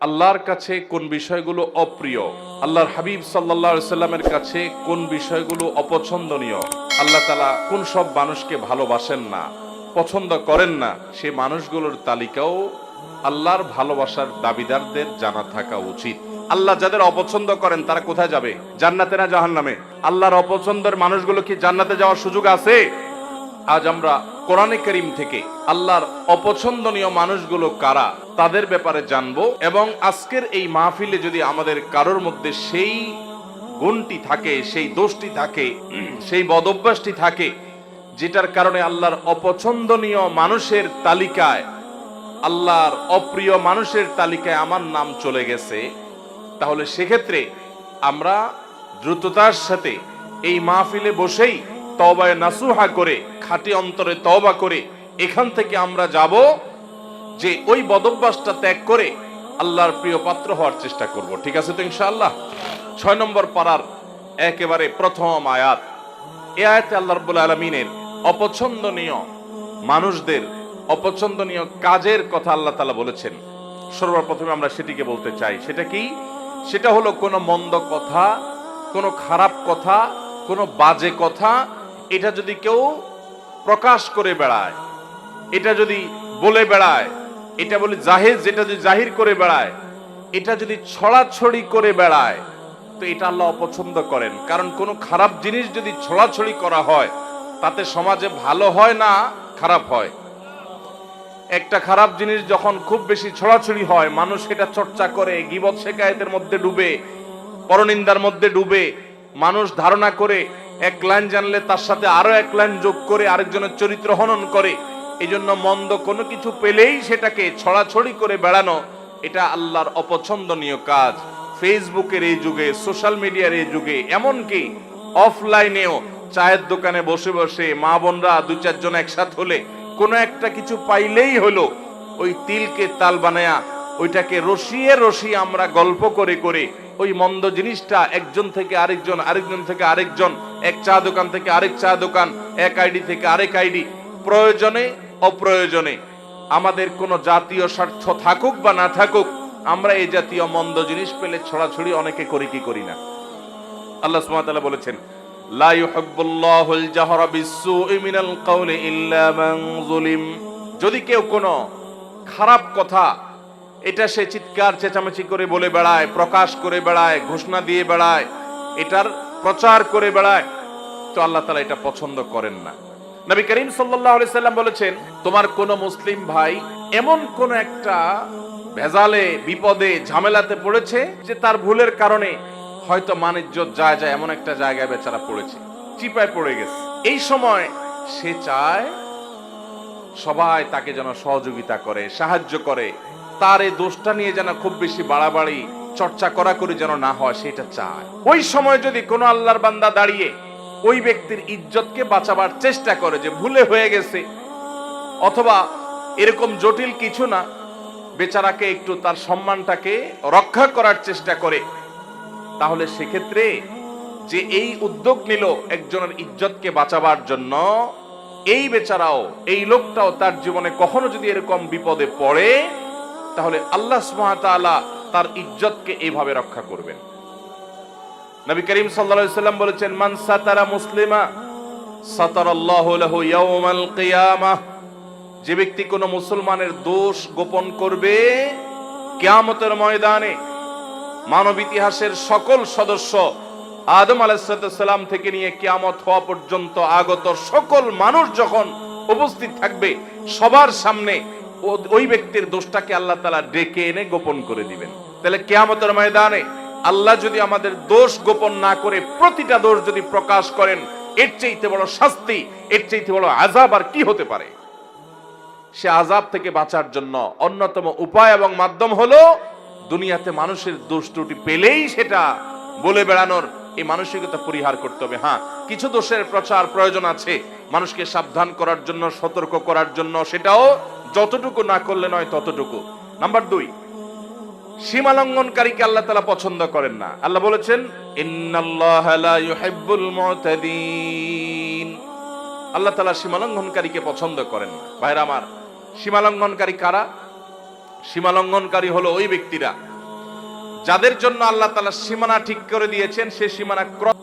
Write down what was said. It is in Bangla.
আল্লাহর কাছে কোন বিষয়গুলো অপ্রিয়? আল্লাহর হাবিব সাল্লাহ সাল্লামের কাছে কোন বিষয়গুলো অপছন্দনীয়? আল্লাহ তালা কোন সব মানুষকে ভালোবাসেন না, পছন্দ করেন না, সে মানুষগুলোর তালিকাও আল্লাহর ভালোবাসার দাবিদারদের জানা থাকা উচিত। আল্লাহ যাদের অপছন্দ করেন, তারা কোথায় যাবে? জান্নাতে না জাহান নামে আল্লাহর অপছন্দের মানুষগুলো কি জান্নাতে যাওয়ার সুযোগ আছে? আজ আমরা কোরআনে করিম থেকে আল্লাহর অপছন্দনীয় মানুষগুলো কারা, তাদের ব্যাপারে জানব এবং আজকের এই মাহফিলে যদি আমাদের কারোর মধ্যে সেই গুণটি থাকে, সেই দোষটি থাকে, সেই বদভ্যাসটি থাকে, যেটার কারণে আল্লাহর অপছন্দনীয় মানুষের তালিকায়, আল্লাহর অপ্রিয় মানুষের তালিকায় আমার নাম চলে গেছে, তাহলে সেক্ষেত্রে আমরা দ্রুততার সাথে এই মাহফিলে বসেই তবায় নাসুহা করে, খাঁটি অন্তরে তবা করে, এখান থেকে আমরা যাব যে ওই বদভ্যাসটা ত্যাগ করে আল্লাহর প্রিয় পাত্র হওয়ার চেষ্টা করব। ঠিক আছে তো ইনশাআল্লাহ? ছয় নম্বর পাড়ার একেবারে প্রথম আয়াত। এ আয়াতে আল্লাহ রব্বুল আলমিনের অপছন্দনীয় মানুষদের, অপছন্দনীয় কাজের কথা আল্লাহ তালা বলেছেন। সর্বপ্রথমে আমরা সেটিকে বলতে চাই। সেটা কি? সেটা হলো কোনো মন্দ কথা, কোনো খারাপ কথা, কোনো বাজে কথা এটা যদি কেউ প্রকাশ করে বেড়ায়, এটা যদি বলে বেড়ায়, এটা বলে জাহেজ, যেটা যদি জাহির করে বেড়ায়, এটা যদি ছড়াছড়ি করে বেড়ায়, তো এটা আল্লাহ অপছন্দ করেন। কারণ কোনো খারাপ জিনিস যদি ছড়াছড়ি করা হয়, তাতে সমাজে ভালো হয় না খারাপ হয়। একটা খারাপ জিনিস যখন খুব বেশি ছড়াছড়ি হয়, মানুষ এটা চর্চা করে, গিবত শেখায়তের মধ্যে ডুবে, পরনিন্দার মধ্যে ডুবে, মানুষ ধারণা করে এক লাইন জানলে তার সাথে আরও এক লাইন যোগ করে আরেকজনের চরিত্র হনন করে। এই জন্য মন্দ কোনো কিছু পেলেই সেটাকে ছড়াছড়ি করে বেড়ানো, এটা আল্লাহর অপছন্দনীয় কাজ। ফেসবুকের এই যুগে, সোশ্যাল মিডিয়ার এই যুগে, এমনকি অফলাইনেও চায়ের দোকানে বসে বসে মা বোনরা দু চারজন একসাথ হলে কোনো একটা কিছু পাইলেই হলো ওই তিলকে তাল বানায়া ওইটাকে রসিয়ে রসিয়ে আমরা গল্প করে করে ওই মন্দ জিনিসটা একজন থেকে আরেকজন আরেকজন থেকে আরেকজন, এক চা দোকান থেকে আরেক চা দোকান, এক আইডি থেকে আরেক আইডি প্রয়োজনে, অপ্রয়োজনে। আমাদের কোনো জাতীয় স্বার্থ থাকুক বা না থাকুক, আমরা এই জাতীয় মন্দ জিনিস পেলে ছড়াছড়ি অনেকে করি কি করি না। আল্লাহ সুবহানাহু বলেছেন যদি কেউ কোনো খারাপ কথা এটা সে চিৎকার চেঁচামেচি করে বলে বেড়ায়, প্রকাশ করে বেড়ায়, ঘোষণা দিয়ে বেড়ায়, এটার প্রচার করে বেড়ায়। তো আল্লাহ তাআলা এটা পছন্দ করেন না। নবী করিম সাল্লাম বলেছেন, তোমার কোন মুসলিম ভাই এমন কোন একটা ভেজালে, বিপদে, ঝামেলাতে পড়েছে যে তার ভুলের কারণে হয়তো মানিজ্য যায় যায় এমন একটা জায়গায় বেচারা পড়েছে, চিপায় পড়ে গেছে। এই সময় সে চায় সবাই তাকে যেন সহযোগিতা করে, সাহায্য করে তার এই দোষটা নিয়ে যেন খুব বেশি বাড়াবাড়ি, চর্চা করা করে যেন না হয়, সেটা চায় ওই সময় যদি কোনো আল্লাহর বান্দা দাঁড়িয়ে ওই ব্যক্তির ইজ্জতকে বাঁচাবার চেষ্টা করে যে ভুলে হয়ে গেছে, অথবা এরকম জটিল কিছু না, বেচারাকে একটু তার সম্মানটাকে রক্ষা করার চেষ্টা করে, তাহলে সেক্ষেত্রে যে এই উদ্যোগ নিল একজনের ইজ্জতকে বাঁচাবার জন্য, এই বেচারাও, এই লোকটাও তার জীবনে কখনো যদি এরকম বিপদে পড়ে তাহলে আল্লাহ ওয়া তার ইজ্জতকে এইভাবে রক্ষা করবেন। নবী করিম সাল্লাম বলেছেন, মান সাতারা মুসলিমা যে ব্যক্তি কোনো মুসলমানের দোষ গোপন করবে, কেয়ামতের ময়দানে মানব ইতিহাসের সকল সদস্য আদম আলাইসালাম থেকে নিয়ে কেয়ামত হওয়া পর্যন্ত আগত সকল মানুষ যখন উপস্থিত থাকবে, সবার সামনে ওই ব্যক্তির দোষটাকে আল্লাহ তালা ডেকে এনে গোপন করে দিবেন। তাহলে কিয়ামতের ময়দানে আল্লাহ যদি আমাদের দোষ গোপন না করে প্রতিটা দোষ যদি প্রকাশ করেন, এর চাইতে বড় শাস্তি, এর চাইতে বড় আজাব আর কি হতে পারে? সে আজাব থেকে বাঁচার জন্য অন্যতম উপায় এবং মাধ্যম হলো দুনিয়াতে মানুষের দোষ ত্রুটি পেলেই সেটা বলে বেড়ানোর, এই মানসিকতা পরিহার করতে হবে। হ্যাঁ কিছু দোষের প্রচার প্রয়োজন আছে। মানুষকে সাবধান করার জন্য, সতর্ক করার জন্য সেটাও যতটুকু না করলে নয় ততটুকু। নাম্বার দুই সীমা লঙ্ঘনকারীকে আল্লাহ তালা পছন্দ করেন না। আল্লাহ বলেছেন আল্লাহ তালা সীমালঙ্ঘনকারীকে পছন্দ করেন না। ভাইরা আমার, সীমালঙ্ঘনকারী কারা? সীমালঙ্ঘনকারী হলো ওই ব্যক্তিরা যাদের জন্য আল্লাহ তালা সীমানা ঠিক করে দিয়েছেন, সে সীমানা ক্রস